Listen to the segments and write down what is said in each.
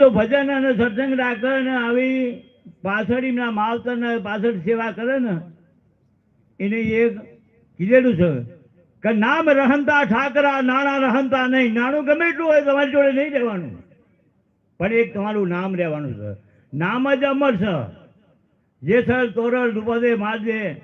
તો ભજન અને સત્સંગ રાખે ને આવી પાછળના માવતર ને પાછળ સેવા કરે ને, એને એક કીધેલું છે કે નામ રહંતા ઠાકરા નાણાં રહંતા નહીં. નાણું ગમે એટલું હોય તમારી જોડે નહીં રહેવાનું. પણ એક તમારું નામ રહેવાનું છે. નામ જ અમર છે. જેસર, તોરલ રૂપદે માજે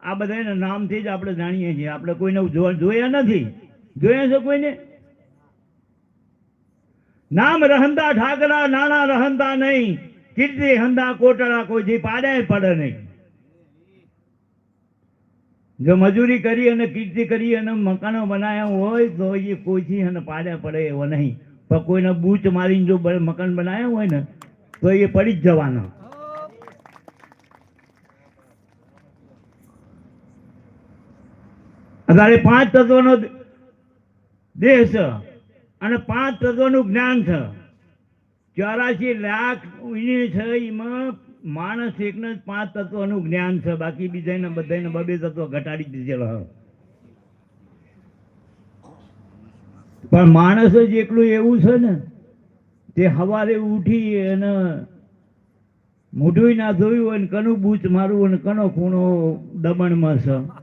આ બધાને નામથી જ આપણે જાણીએ છીએ. આપણે કોઈને જોયા નથી. જોયા છે કોઈને? નામ રહંદા ઠાકરા નાણા રહંદા નહીં. કીર્તિ હંદા કોટડા કોઈ પાડે પડે નહીં. જો મજૂરી કરી અને કીર્તિ કરી અને મકાનો બનાવ્યા હોય, તો એ કોઈથી અને પાડે પડે એવો નહીં. પણ કોઈને બૂચ મારીને જો મકાન બનાવ્યા હોય ને, તો એ પડી જ જવાનો. અત્યારે પાંચ તત્વનો દેશ અને પાંચ તત્વનું જ્ઞાન છે. ચોરાશી લાખ ઉની છે, એમાં માણસ એકને પાંચ તત્વનું જ્ઞાન છે. બાકી બીજાને બધાને બબે તત્વ ઘટાડી દીધેલો. પણ માણસ જ એકલું એવું છે ને, તે સવારે ઉઠી અને મોઢું ના ધોયું હોય ને, કનું બૂચ મારવું અને કનો ખૂણો દમણમાં છે.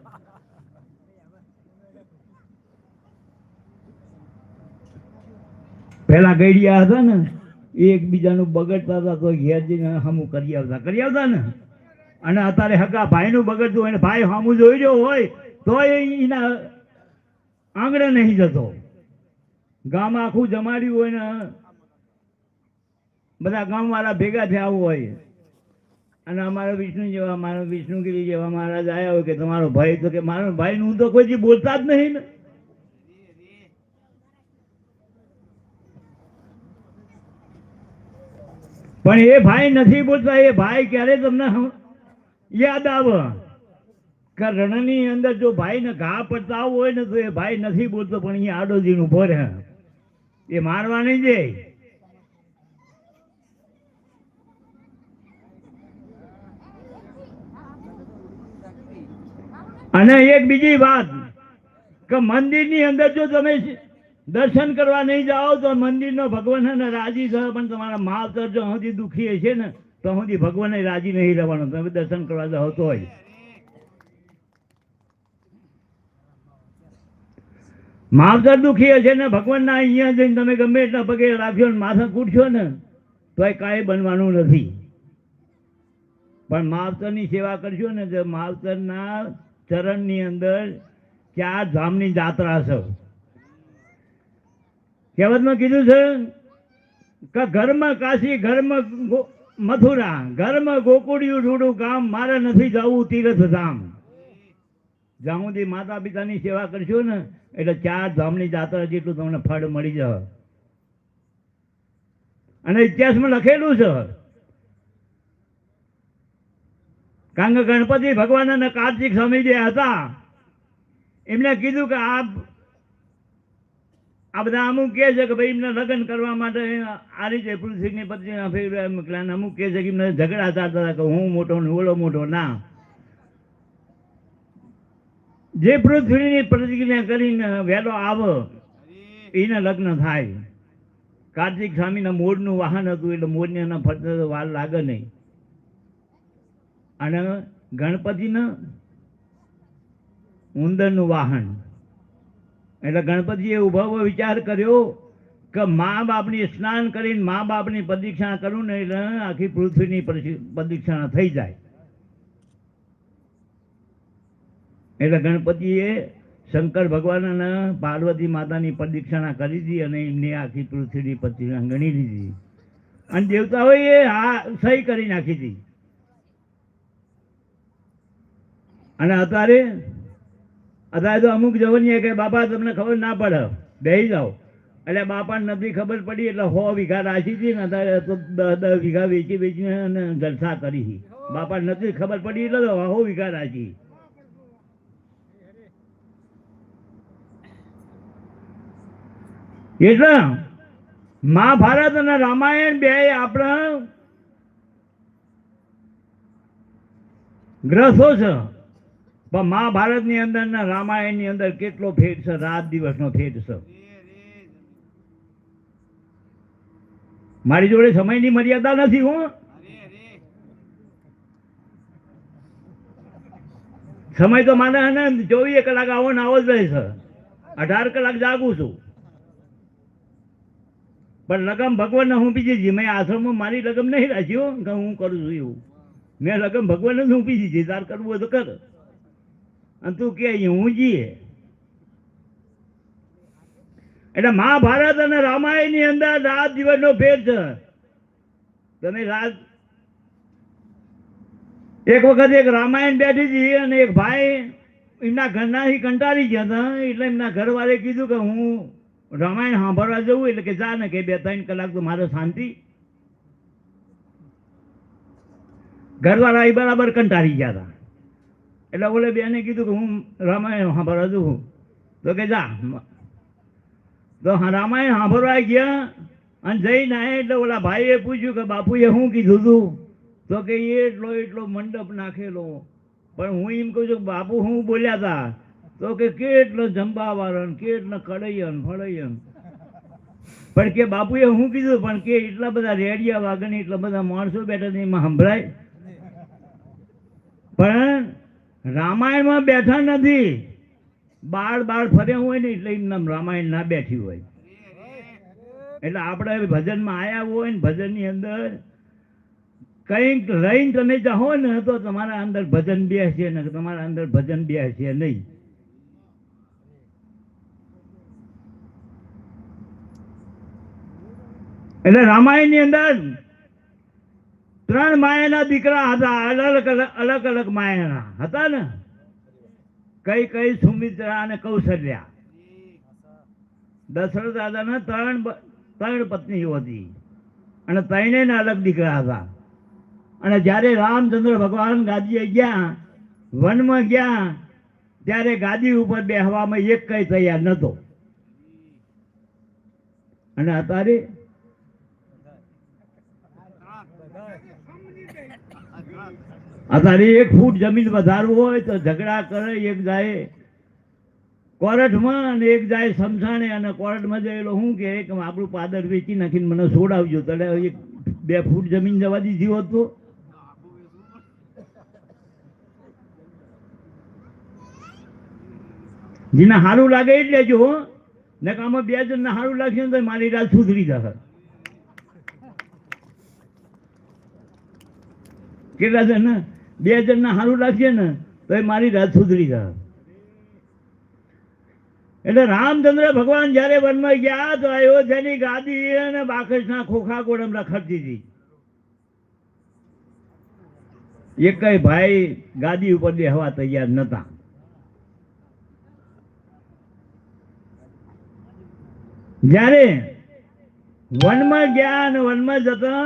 પેલા ગઈડિયા હતા ને, એ એકબીજાનું બગડતા હતા, તો ઘેર જઈને હમું કરી આવતા કરી આવતા ને. અને અત્યારે હકા ભાઈનું બગડતું હોય ને, ભાઈ સામું જોઈ રહ્યો હોય તો એના આંગણે નહીં જતો. ગામ આખું જમાડ્યું હોય ને, બધા ગામવાળા ભેગા થયા હોય. અને અમારા વિષ્ણુ જેવા મારા વિષ્ણુગીરી જેવા મહારાજ આવ્યા હોય કે તમારો ભાઈ તો કે, મારો ભાઈ હું તો કોઈથી બોલતા જ નહીં ને. પણ એ ભાઈ નથી બોલતા એ ભાઈ ક્યારે તમને યાદ આવે? કે રણની અંદર જો ભાઈને ઘા પડતા હોય ને તો એ ભાઈ નથી બોલતો, પણ અહીંયા આડોજીનું ઊભો રહે એ મારવા નહીં જાય અને એક બીજી વાત, કે મંદિરની અંદર જો તમે દર્શન કરવા નહીં જાઓ તો મંદિરનો ભગવાન રાજી થયો પણ તમારા માવતર જો હજી દુખી હશે ને, તો હજી ભગવાન રાજી નહીં રહેવાનો. તમે દર્શન કરવા જાઓ તોય. માવતર દુખી હશે ને, ભગવાનના અહીંયા જઈને તમે ગમે એટલા પગે રાખ્યો ને, માથા કૂટશો ને તો એ કાંઈ બનવાનું નથી. પણ માવતરની સેવા કરશો ને, તો માવતરના ચરણની અંદર ચાર ધામની જાત્રા છે. કહેવતમાં કીધું છે કે ઘરમાં કાશી, ઘરમાં મથુરા, ઘરમાં ગોકુળિયું રૂડું ગામ, મારે નથી જવું તીર્થ ધામ. જ્યાં સુધી માતા પિતાની સેવા કરશો ને, એટલે ચાર ધામની જાત્રા જેટલું તમને ફળ મળી જશે. અને ઇતિહાસમાં લખેલું છે કારણ કે ગણપતિ ભગવાન અને કાર્તિક સ્વામી જે હતા. એમને કીધું કે આ આ બધા અમુક કહે છે કે ભાઈ, એમને લગ્ન કરવા માટે આ રીતે પૃથ્વીની પત્નીના ફેરવ્યા અને અમુક કહે છે કે એમને ઝઘડા થતા હતા કે હું મોટો ને ઓલો મોટો, ના. જે પૃથ્વીની પ્રતિજ્ઞા કરીને વહેલો આવો, એને લગ્ન થાય. કાર્તિક સ્વામીના મોરનું વાહન હતું એટલે મોરને એના ફરતે વાર લાગે નહીં. અને ગણપતિના ઉંદરનું વાહન. એટલે ગણપતિએ ઊભા વિચાર કર્યો કે મા બાપની સ્નાન કરીને મા બાપની પ્રદક્ષિણા કરું ને એટલે આખી પૃથ્વીની પ્રદક્ષિ- પ્રદક્ષિણા થઈ જાય. એટલે ગણપતિએ શંકર ભગવાન અને પાર્વતી માતાની પ્રદક્ષિણા કરી હતી અને એમની આખી પૃથ્વીની પ્રદક્ષિણા ગણી લીધી અને દેવતાઓએ હા સહી કરી નાખી હતી. અને અત્યારે અત્યારે તો અમુક જવનીએ કે બાપા, તમને ખબર ના પડે. બેસી જાઓ. એટલે બાપાને નથી ખબર પડી, એટલે સો વીઘા રાખી હતી ને અત્યારે તો દસ વીઘા વેચી વેચીને જલસા કરી હતી. નથી ખબર પડી, એટલે તો વીઘા રાખી એટલે મહાભારત અને રામાયણ બે આપણા ગ્રસો છે. પણ મહાભારતની અંદર ને રામાયણની અંદર કેટલો ફેર છે? રાત દિવસનો ફેર છે. મારી જોડે સમયની મર્યાદા નથી હું. સમય તો માને ને ચોવીસ કલાક આવો ને આવો જ રહે છે. અઢાર કલાક જાગું છું. પણ લગમ ભગવાન હું બીજી જી. મેં આશ્રમમાં મારી લગમ નહીં રાખી કે હું કરું છું એવું. મેં લગમ ભગવાન જ હું બીજી જી. તાર કરવું હોય તો કર. અને તું કે હું જીએ? એટલે મહાભારત અને રામાયણની અંદર રાત દિવસનો ભેદ છે. તમે રાત એક વખત એક રામાયણ બેઠી હતી અને એક ભાઈ એમના ઘરનાથી કંટાળી ગયા હતા. એટલે એમના ઘરવાળે કીધું કે હું રામાયણ સાંભળવા જવું એટલે કે જા ને કે બે ત્રણ કલાક તો મારે શાંતિ. ઘરવાળા એ બરાબર કંટાળી ગયા હતા. એટલે ઓલે બેને કીધું કે હું રામાયણ સાંભળવા છું. તો કે જા. તો રામાયણ સાંભળવા ગયા અને જઈને આવ્યા એટલે ઓલા ભાઈએ પૂછ્યું કે બાપુએ શું કીધું તું? તો કે એટલો એટલો મંડપ નાખેલો. પણ હું એમ કહું છું બાપુ હું બોલ્યા હતા તો કે કેટલો જંબાવાળન કેટલો કડૈયન ફળૈયન. પણ કે બાપુએ હું કીધું? પણ કે એટલા બધા રેડિયા વાગણ એટલા બધા માણસો બેઠા એમાં સંભળાય. પણ રામાયણમાં બેઠા નથી. બાળ બાળ ફર્યા હોય ને એટલે એમના રામાયણ ના બેઠી હોય. એટલે આપણે ભજનમાં આવ્યા હોય ને ભજનની અંદર કંઈક લઈને તમે જાઓ ને તો તમારા અંદર ભજન બેસે ને તમારા અંદર ભજન બેસે નહીં. એટલે રામાયણની અંદર ત્રણ માયાના દીકરા હતા, અલગ અલગ અલગ માયાના હતા ને? કઈ કઈ સુમિત્રા અને કૌશલ્યા. દશરથ દાદાના ત્રણ ત્રણ પત્નીઓ હતી. અને ત્રણેયને અલગ દીકરા હતા. અને જ્યારે રામચંદ્ર ભગવાન ગાદીએ ગયા, વનમાં ગયા, ત્યારે ગાદી ઉપર બેહવામાં એક કઈ તૈયાર નતો અને અત્યારે અત્યારે એક ફૂટ જમીન વધારવું હોય તો ઝઘડા કરે, એક જાય કોર્ટમાં અને એક જાય સમસાણે અને કોર્ટમાં જયેલો હું કે, એક આપણું પાદર વેચી નાખીને મને છોડાવજો. તને એક બે ફૂટ જમીન જવા દીધી હોત જેને સારું લાગે એ જ લેજો ને આમાં બે જણને સારું લાગશે તો મારી રાત સુધરી જશે કેટલા ને બે જણને સારું લાગશે ને, તો એ મારી રાત સુધરી જાય. એટલે રામચંદ્ર ભગવાન જ્યારે વનમાં ગયા, તો અયોધ્યાની ગાદી અને બાકસના ખોખા ગોળમ રખડતી હતી એક ભાઈ ગાદી ઉપર બેહવા તૈયાર નતા. જ્યારે વનમાં ગયા અને વનમાં જતા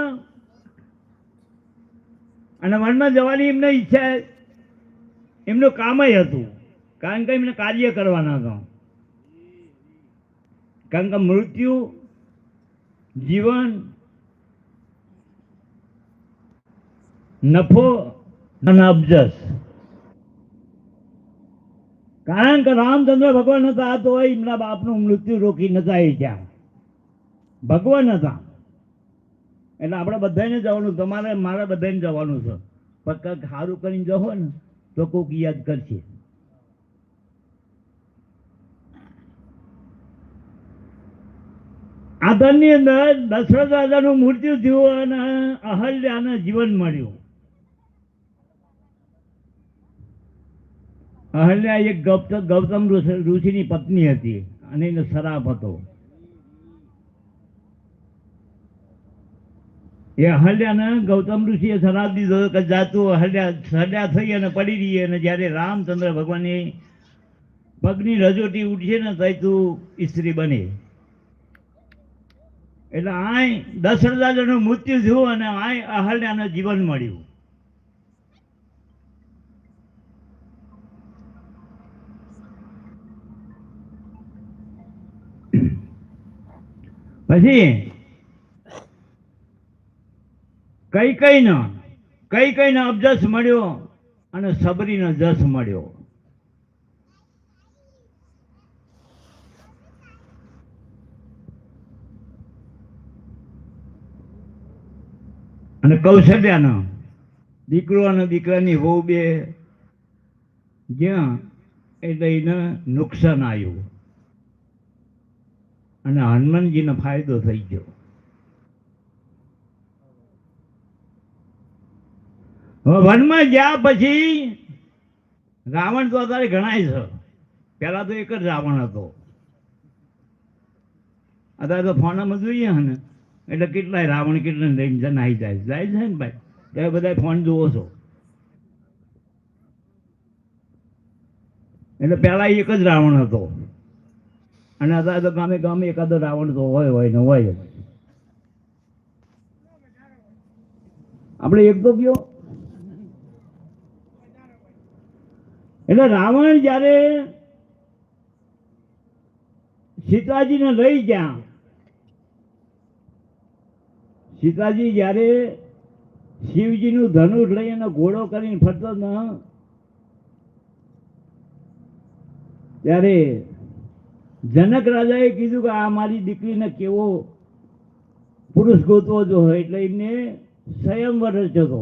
અને વનમાં જવાની એમને ઈચ્છા એમનું કામય હતું. કારણ કે એમને કાર્ય કરવાના હતા. કારણ કે મૃત્યુ, જીવન, નફો અને અબજસ. કારણ કે રામચંદ્ર ભગવાન હતા તો એમના બાપનું મૃત્યુ રોકી નતા એ ત્યાં ભગવાન હતા. એટલે આપણે બધાને જવાનું તમારે મારે બધાને જવાનું છે. પણ કંઈક સારું કરીને જવો ને, તો કોઈક યાદ કરશે. આદરની અંદર દશરથ રાજાનું મૃત્યુ થયું અને અહલ્યાને જીવન મળ્યું. અહલ્યા એક ગૌતમ ગૌતમ ઋષિ- ઋષિની પત્ની હતી અને એનો શરાબ હતો. એ અહલ્યાને ગૌતમ ઋષિએ શરાબ દીધો કે જાતું અહલ્યા સજા થઈ અને પડી રહી અને જ્યારે રામચંદ્ર ભગવાનની પગની રજોટી ઉઠશે ને તો તું ઈસ્ત્રી બને. એટલે આય દશરથ રાજાનું મૃત્યુ થયું અને આય અહલ્યાને જીવન મળ્યું. પછી કઈ કઈ ના કઈ કઈ ને અબજસ મળ્યો અને સબરીનો જસ મળ્યો. અને કૌશલ્યાનો દીકરો અને દીકરાની વહુ બે જ્યાં એટલે એને નુકસાન આવ્યું. અને હનુમાનજીનો ફાયદો થઈ ગયો. વનમાં ગયા પછી રાવણ તો અત્યારે ગણાય છે. પહેલા તો એક જ રાવણ હતો. અત્યારે તો ફોનમાં જોઈએ ને. એટલે કેટલાય રાવણ કેટલા લઈને જનાઈ જાય. જાય છે ને ભાઈ. ત્યારે બધા ફોન જુઓ છો. એટલે પહેલા એક જ રાવણ હતો. અને અત્યારે તો ગામે ગામે એકાદો રાવણ તો હોય હોય ને હોય. આપણે એક તો કયો? એટલે રાવણ જ્યારે સીતાજીને લઈ ગયા, સીતાજી જ્યારે શિવજીનું ધનુષ લઈ અને ઘોડો કરીને ફરતો ન, ત્યારે જનક રાજાએ કીધું કે આ મારી દીકરીને કેવો પુરુષ ગોતવો જો હોય, એટલે એમને સ્વયંવર રચ્યો હતો.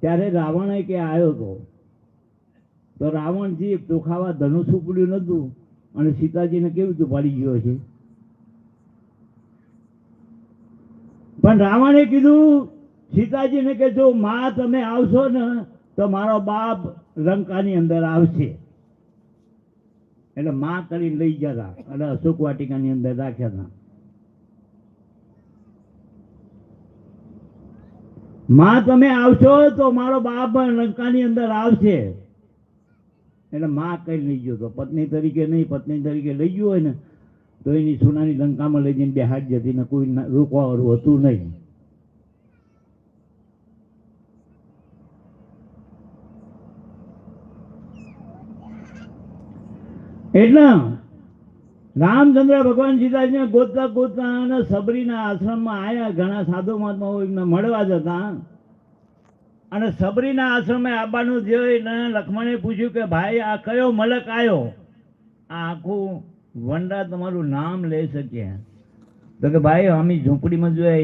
ત્યારે રાવણે કે આવ્યો હતો તો રાવણજી ચોખાવા ધનુષ ઉપડ્યું નતું અને સીતાજીને કેવી રીતે પાડી ગયો છે? પણ રાવણે કીધું, સીતાજીને કે જો માં, તમે આવશો ને તો મારો બાપ લંકાની અંદર આવશે. એટલે માં કરીને લઈ ગયા હતા એટલે અશોક વાટિકાની અંદર રાખ્યા હતા. માં, તમે આવશો તો મારો બાપ લંકાની અંદર આવશે. એટલે માં કઈ લઈ ગયો તો? પત્ની તરીકે નહીં, પત્ની તરીકે લઈ ગયો હોય ને, તો એની સોનાની લંકામાં લઈ જઈને બેહાડ જતી ને કોઈ રોકવાવાળું હતું નહીં. એટલે રામચંદ્ર ભગવાન સીતાજીને ગોતતા ગોતતા અને સબરીના આશ્રમમાં આવ્યા ઘણા સાધુ મહાત્માઓ એમને મળવા જતા. અને સબરીના આશ્રમે આવવાનું જોઈને લક્ષ્મણે પૂછ્યું કે, ભાઈ, આ કયો મલક આવ્યો આ આખું વંડા તમારું નામ લઈ શકીએ તો કે, ભાઈ, અમે ઝૂંપડીમાં જોયા